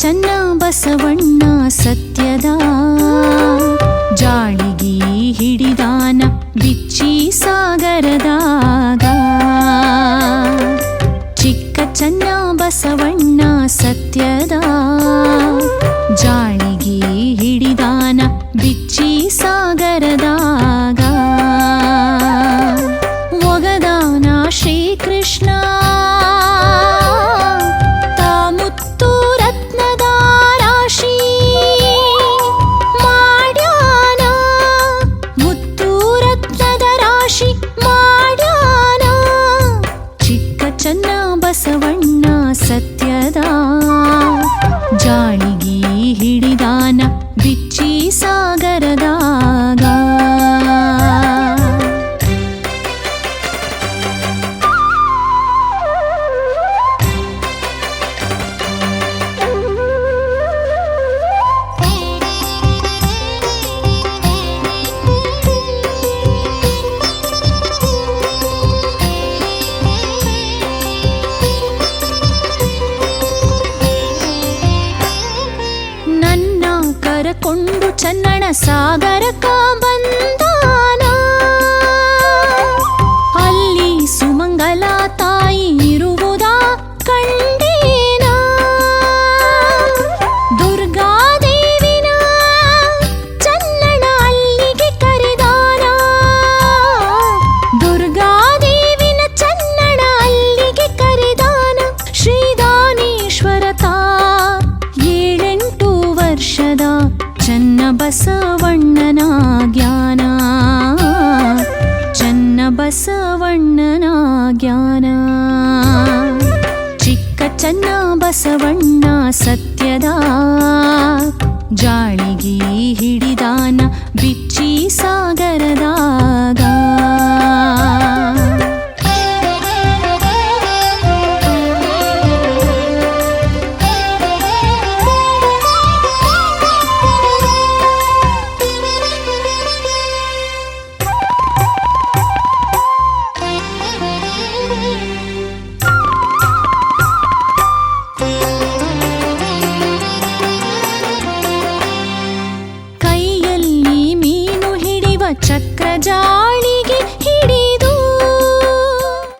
ಚನ್ನ ಬಸವಣ್ಣ ಸತ್ಯದಾ ಚನ್ನ ಬಸವಣ್ಣ ಸತ್ಯದಾ ಕೊಂಡು ಚನ್ನಣ ಸಾಗರ ಕಾಂಬ ಬಸವಣ್ಣನ ಜ್ಞಾನ. ಚನ್ನ ಬಸವಣ್ಣನ ಜ್ಞಾನ. ಚಿಕ್ಕ ಚನ್ನ ಬಸವಣ್ಣ ಸತ್ಯದ. ಜಾಳಿಗೆ ಹಿಡಿದಾನ ಬಿಚ್ಚಿ ಸಾಗರದಾಗ ಚಕ್ರಜಾಳಿಗೆ ಹಿಡಿದು